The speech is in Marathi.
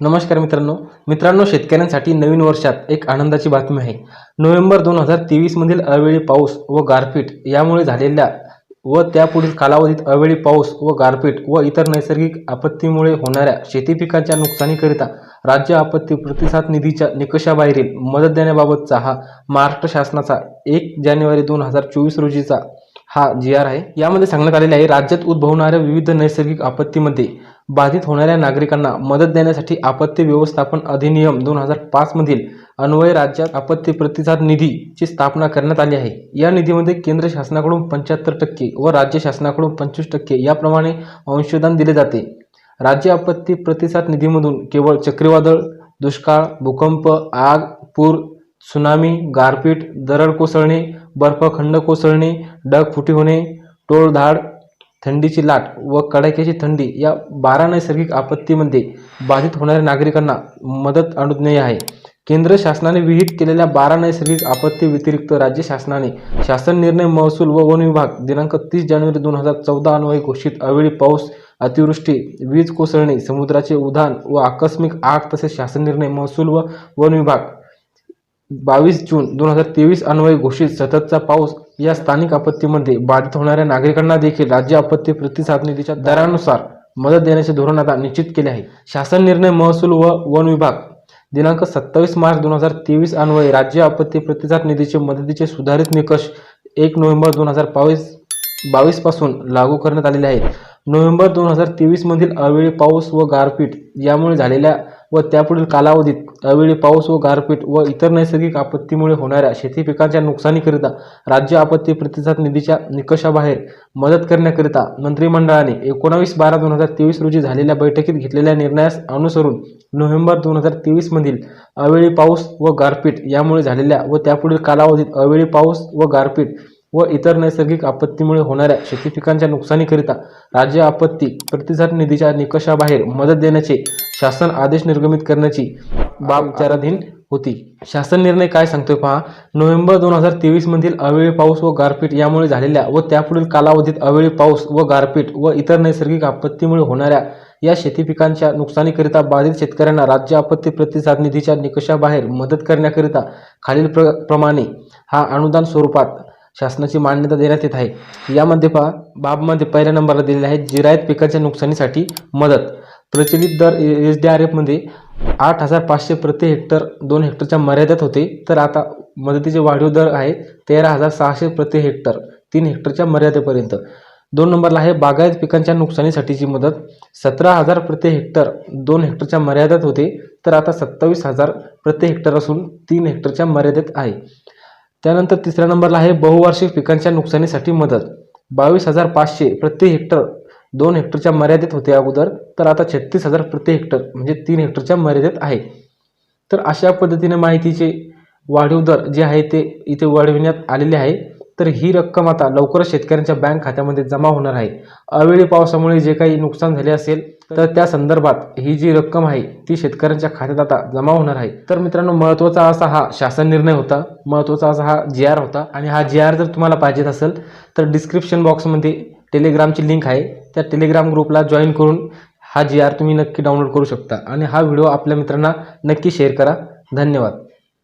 नमस्कार मित्रांनो. मित्रांनो शेतकऱ्यांसाठी नवीन वर्षात एक आनंदाची बातमी आहे. नोव्हेंबर दोन हजार तेवीसमधील अवेळी पाऊस व गारपीट यामुळे झालेल्या व त्यापुढील कालावधीत अवेळी पाऊस व गारपीट व इतर नैसर्गिक आपत्तीमुळे होणाऱ्या शेती पिकांच्या नुकसानीकरिता राज्य आपत्ती प्रतिसाद निधीच्या निकषाबाहेरील मदत देण्याबाबतचा हा महाराष्ट्र शासनाचा एक जानेवारी दोन हजार चोवीस रोजीचा हा जी आर आहे. यामध्ये सांगण्यात आलेले आहे राज्यात उद्भवणाऱ्या विविध नैसर्गिक आपत्तीमध्ये बाधित होणाऱ्या नागरिकांना मदत देण्यासाठी आपत्ती व्यवस्थापन अधिनियम दोन हजार पाचमधील अन्वय राज्यात आपत्ती प्रतिसाद निधीची स्थापना करण्यात आली आहे. या निधीमध्ये केंद्र शासनाकडून पंच्याहत्तर टक्के व राज्य शासनाकडून पंचवीस टक्के याप्रमाणे अंशदान दिले जाते. राज्य आपत्ती प्रतिसाद निधीमधून केवळ चक्रीवादळ दुष्काळ भूकंप आग पूर सुनामी गारपीट दरड कोसळणे बर्फखंड कोसळणे डग फुटी होणे टोळधाड थंडीची लाट व कडाक्याची थंडी या बारा नैसर्गिक आपत्तीमध्ये बाधित होणाऱ्या नागरिकांना मदत अनुज्ञेय आहे. केंद्र शासनाने विहित केलेल्या बारा नैसर्गिक आपत्ती व्यतिरिक्त राज्य शासनाने शासन निर्णय महसूल व वन विभाग दिनांक तीस जानेवारी दोन हजार चौदा अन्वये घोषित अवेळी पाऊस अतिवृष्टी वीज कोसळणे समुद्राचे उधाण व आकस्मिक आग तसेच शासन निर्णय महसूल व वन विभाग बावीस जून दोन हजार तेवीस अन्वये घोषित सततचा पाऊस या स्थानिक आपत्तीमध्ये बाधित होणाऱ्या नागरिकांना देखील राज्य आपत्ती प्रतिसाद निधीच्या दरानुसार मदत देण्याचे धोरण आता निश्चित केले आहे. शासन निर्णय महसूल व वन विभाग दिनांक सत्तावीस मार्च दोन हजार तेवीस अन्वये राज्य आपत्ती प्रतिसाद निधीचे मदतीचे सुधारित निकष एक नोव्हेंबर दोन हजार बावीस बावीसपासून लागू करण्यात आलेले आहेत. नोव्हेंबर दोन हजार तेवीसमधील अवेळी पाऊस व गारपीट यामुळे झालेल्या व त्यापुढील कालावधीत अवेळी पाऊस व गारपीट व इतर नैसर्गिक आपत्तीमुळे होणाऱ्या शेती पिकांच्या नुकसानीकरिता राज्य आपत्ती प्रतिसाद निधीच्या निकषाबाहेर मदत करण्याकरिता मंत्रिमंडळाने एकोणावीस बारा दोन हजार तेवीस रोजी झालेल्या बैठकीत घेतलेल्या निर्णयास अनुसरून नोव्हेंबर दोन हजार तेवीसमधील अवेळी पाऊस व गारपीट यामुळे झालेल्या व त्यापुढील कालावधीत अवेळी पाऊस व गारपीट व इतर नैसर्गिक आपत्तीमुळे होणाऱ्या शेती पिकांच्या नुकसानीकरिता राज्य आपत्ती प्रतिसाद निधीच्या निकषाबाहेर मदत देण्याचे शासन आदेश निर्गमित करण्याची बाब विचाराधीन होती. शासन निर्णय काय सांगतोय पहा. नोव्हेंबर दोन हजार तेवीसमधील अवेळी पाऊस व गारपीट यामुळे झालेल्या व त्यापुढील कालावधीत अवेळी पाऊस व गारपीट व इतर नैसर्गिक आपत्तीमुळे होणाऱ्या या शेती पिकांच्या नुकसानीकरिता बाधित शेतकऱ्यांना राज्य आपत्ती प्रतिसाद निधीच्या निकषाबाहेर मदत करण्याकरिता खालील प्र प्रमाणे हा अनुदान स्वरूपात शासनाची मान्यता देण्यात येत आहे. यामध्ये पहा बाबमध्ये पहिल्या नंबरला दिलेले आहे जिरायत पिकाच्या नुकसानीसाठी मदत. प्रचलित दर एस डी आर एफमध्ये आठ हजार पाचशे प्रति हेक्टर दोन हेक्टरच्या मर्यादेत होते. तर आता मदतीचे वाढीव दर आहे तेरा हजार सहाशे प्रति हेक्टर तीन हेक्टरच्या मर्यादेपर्यंत. दोन नंबरला आहे बागायत पिकांच्या नुकसानीसाठीची मदत. सतरा हजार प्रति हेक्टर दोन हेक्टरच्या मर्यादेत होते. तर आता सत्तावीस हजार प्रति हेक्टर असून तीन हेक्टरच्या मर्यादेत आहे. त्यानंतर तिसऱ्या नंबरला आहे बहुवार्षिक पिकांच्या नुकसानीसाठी मदत. बावीस हजार पाचशे प्रति हेक्टर दोन हेक्टरच्या मर्यादेत होते अगोदर तर आता छत्तीस हजार प्रति हेक्टर म्हणजे तीन हेक्टरच्या मर्यादेत आहे. तर अशा पद्धतीने माहितीचे वाढीव दर जे आहे ते इथे वाढविण्यात आलेले आहे. तर ही रक्कम आता लवकरच शेतकऱ्यांच्या बँक खात्यामध्ये जमा होणार आहे. अवेळी पावसामुळे जे काही नुकसान झाले असेल तर त्या संदर्भात ही जी रक्कम आहे ती शेतकऱ्यांच्या खात्यात आता जमा होणार आहे. तर मित्रांनो महत्त्वाचा असा हा शासन निर्णय होता महत्त्वाचा असा हा जी आर होता. आणि हा जी आर जर तुम्हाला पाहिजेत असेल तर डिस्क्रिप्शन बॉक्समध्ये टेलिग्रामची लिंक आहे. त्या टेलिग्राम ग्रुपला जॉईन करून हा जी आर तुम्ही नक्की डाउनलोड करू शकता. आणि हा व्हिडिओ आपल्या मित्रांना नक्की शेअर करा. धन्यवाद.